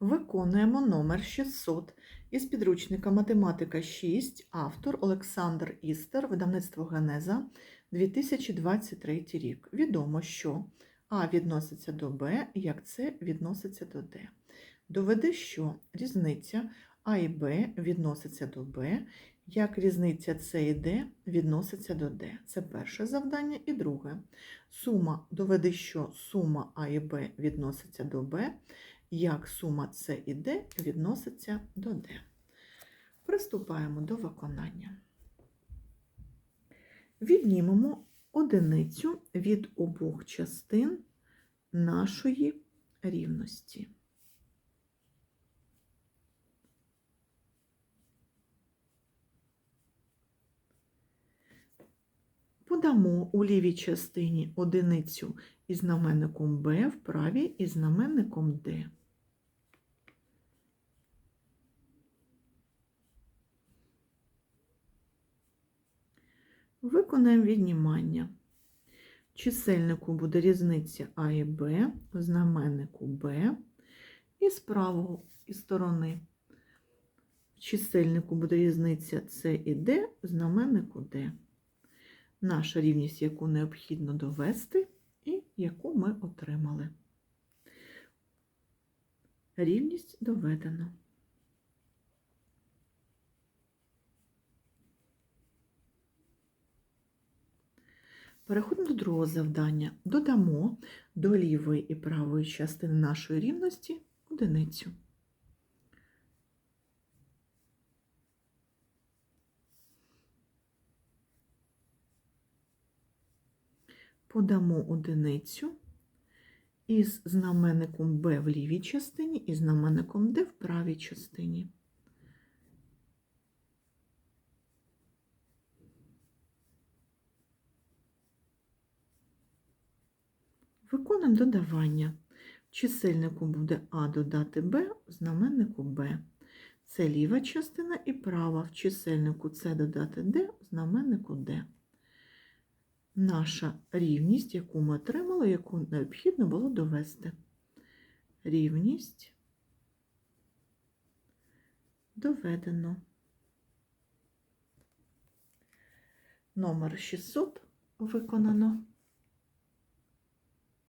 Виконуємо номер 600 із підручника Математика 6, автор Олександр Істер, видавництво Генеза, 2023 рік. Відомо, що А відноситься до Б, як С відноситься до Д. Доведи, що різниця А і Б відноситься до Б, як різниця С і Д відноситься до Д. Це перше завдання. І друге. Сума доведи, що сума А і Б відноситься до Б, як сума С і Д відноситься до Д. Приступаємо до виконання. Віднімемо одиницю від обох частин нашої рівності. Подамо у лівій частині одиницю із знаменником b, в правій із знаменником d. Виконаємо віднімання. Чисельнику буде різниця А і Б, знаменнику Б, і з правої сторони в чисельнику буде різниця С і Д, знаменнику Д. Наша рівність, яку необхідно довести, і яку ми отримали. Рівність доведено. Переходимо до другого завдання. Додамо до лівої і правої частини нашої рівності одиницю. Подамо одиницю із знаменником b в лівій частині і знаменником d в правій частині. Виконуємо додавання. Чисельнику буде А додати Б, в знаменнику Б. Це ліва частина і права. В чисельнику С додати Д, в знаменнику Д. Наша рівність, яку ми отримали, яку необхідно було довести. Рівність доведено. Номер 600 виконано.